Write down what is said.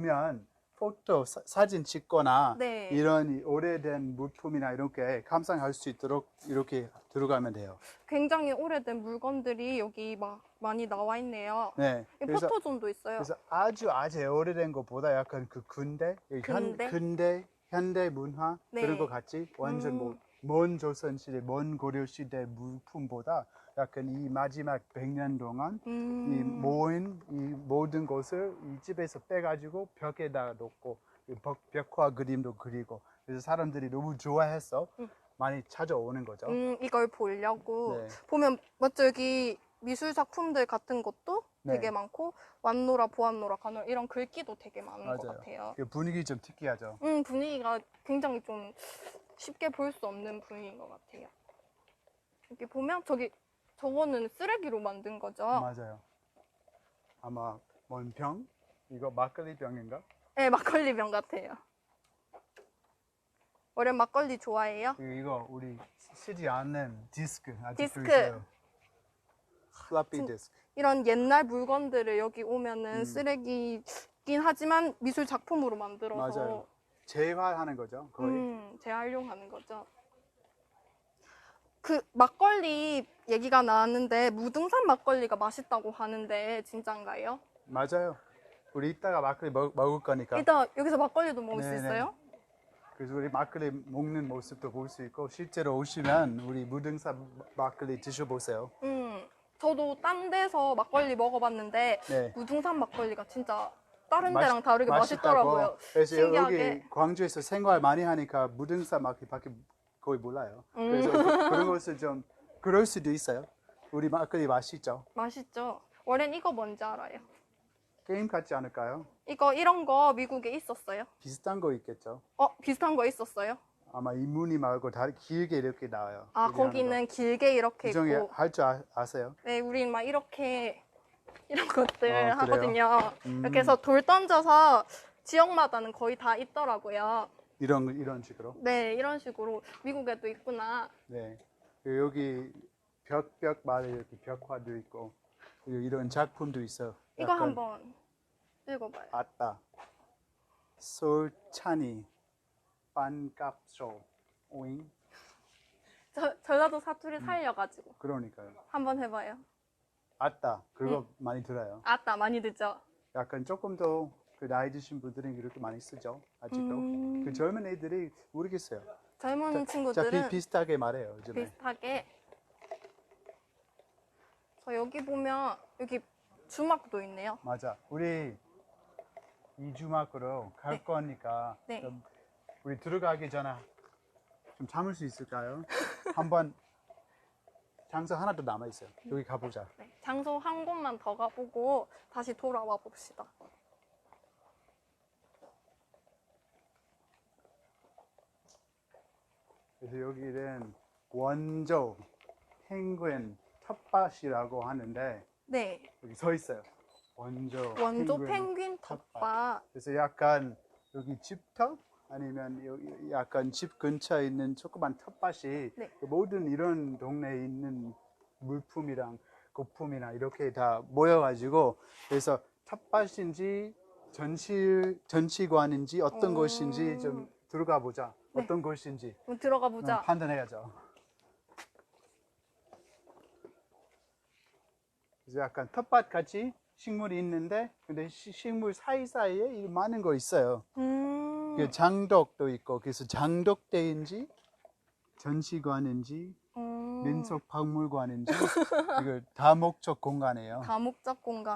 오면 포토 사, 사진 찍거나 네. 이런 이 오래된 물품이나 이렇게 감상할 수 있도록 이렇게 들어가면 돼요. 굉장히 오래된 물건들이 여기 막 많이 나와 있네요. 네. 그래서 포토존도 있어요. 그래서 아주 아주 오래된 것보다 약간 그 근대, 현, 근대? 근대, 현대 문화 네. 그런 것 같이 완전 음. 뭐, 먼 조선 시대, 먼 고려 시대 물품보다 약간 이 마지막 100년 동안 이 음. 모인 이 모든 것을 이 집에서 빼가지고 벽에다 놓고 이 벽, 벽화 그림도 그리고 그래서 사람들이 너무 좋아해서 음. 많이 찾아오는 거죠. 음, 이걸 보려고 네. 보면 맞죠 여기 미술 작품들 같은 것도 네. 되게 많고 완노라 보안노라 간노라 이런 글귀도 되게 많은 것 맞아요. 같아요. 그 분위기 좀 특이하죠. 음 분위기가 굉장히 좀 쉽게 볼 수 없는 분위기인 것 같아요. 여기 보면 저기 저거는 쓰레기로 만든 거죠. 맞아요. 아마 뭔 병? 이거 막걸리 병인가? 네 막걸리 병 같아요. 어른 막걸리 좋아해요? 그리고 이거 우리 쓰지 않는 디스크 아직도 디스크. 있어요. 플라피 진- 디스크. 이런 옛날 물건들을 여기 오면은 음. 쓰레기긴 하지만 미술 작품으로 만들어서 맞아요. 재활하는 거죠. 거의. 음, 재활용하는 거죠. 그 막걸리 얘기가 나왔는데 무등산 막걸리가 맛있다고 하는데 진짠가요? 맞아요. 우리 이따가 막걸리 먹, 먹을 거니까. 이따 여기서 막걸리도 먹을 수 네네. 있어요? 그래서 우리 막걸리 먹는 모습도 볼 수 있고 실제로 오시면 우리 무등산 막걸리 드셔보세요. 음, 저도 딴 데서 막걸리 먹어봤는데 네. 무등산 막걸리가 진짜 다른 맛있- 데랑 다르게 맛있더라고요. 그래서 신기하게. 여기 광주에서 생활 많이 하니까 무등산 막걸리밖에 거의 몰라요. 음. 그래서 그, 런 것을 좀 그럴 수도 있어요. 우리 막걸리 맛있죠. 맛있죠? 원래는 이거 뭔지 알아요? 게임 같지 않을까요? 이거 이런 거 미국에 있었어요? 비슷한 거 있겠죠. 어, 비슷한 거 있었어요? 아마 이 무늬 말고 다리 길게 이렇게 나와요. 아, 거기는 길게 이렇게. 이정이 있고 할줄 아, 아세요? 네, 우린 막 이렇게 이런 것들 아? 하거든요. 음. 이렇게 해서 돌 던져서 지역마다는 거의 다 있더라고요. 이런 이런 식으로. 네, 이런 식으로 미국에도 있구나. 네. 그리고 여기 벽벽마다 이렇게 벽화도 있고 이런 작품도 있어. 이거 한번 읽어봐요. 아따 솔찬이 반갑쇼 오잉 저, 전라도 음. 사투리 살려가지고 그러니까요. 한번 해봐요. 아따 그거 많이 들어요. 아따 많이 듣죠? 약간 조금 더 그 나이 드신 분들은 이렇게 많이 쓰죠. 아직도. 음. 그 젊은 애들이 모르겠어요. 젊은 자, 친구들은 비, 비슷하게 말해요. 요즘에. 비슷하게 저 여기 보면 여기 주막도 있네요. 맞아. 우리 이 주막으로 갈 네. 거니까 네. 좀 우리 들어가기 전에 좀 참을 수 있을까요? 한번 장소 하나 더 남아 있어요. 여기 가보자. 네, 장소 한 곳만 더 가보고 다시 돌아와 봅시다. 그래서 여기는 원조 펭귄 텃밭이라고 하는데 네, 여기 서 있어요. 원조 원조 펭귄 텃밭. 그래서 약간 여기 집터 아니면 여기 약간 집 근처에 있는 조그만 텃밭이 네. 그 모든 이런 동네에 있는 물품이랑 고품이나 이렇게 다 모여가지고 그래서 텃밭인지 전시 전시관인지 어떤 오. 곳인지 좀 들어가 보자. 네. 어떤 곳인지 그럼 들어가 음, 보자. 판단해야죠. 그래서 약간 텃밭 같이 식물이 있는데 근데 시- 식물 사이 사이에 이 많은 거 있어요. 음, 그 장독도 있고 그래서 장독대인지 전시관인지 음, 민속박물관인지 이거 다목적 공간이에요. 다목적 공간.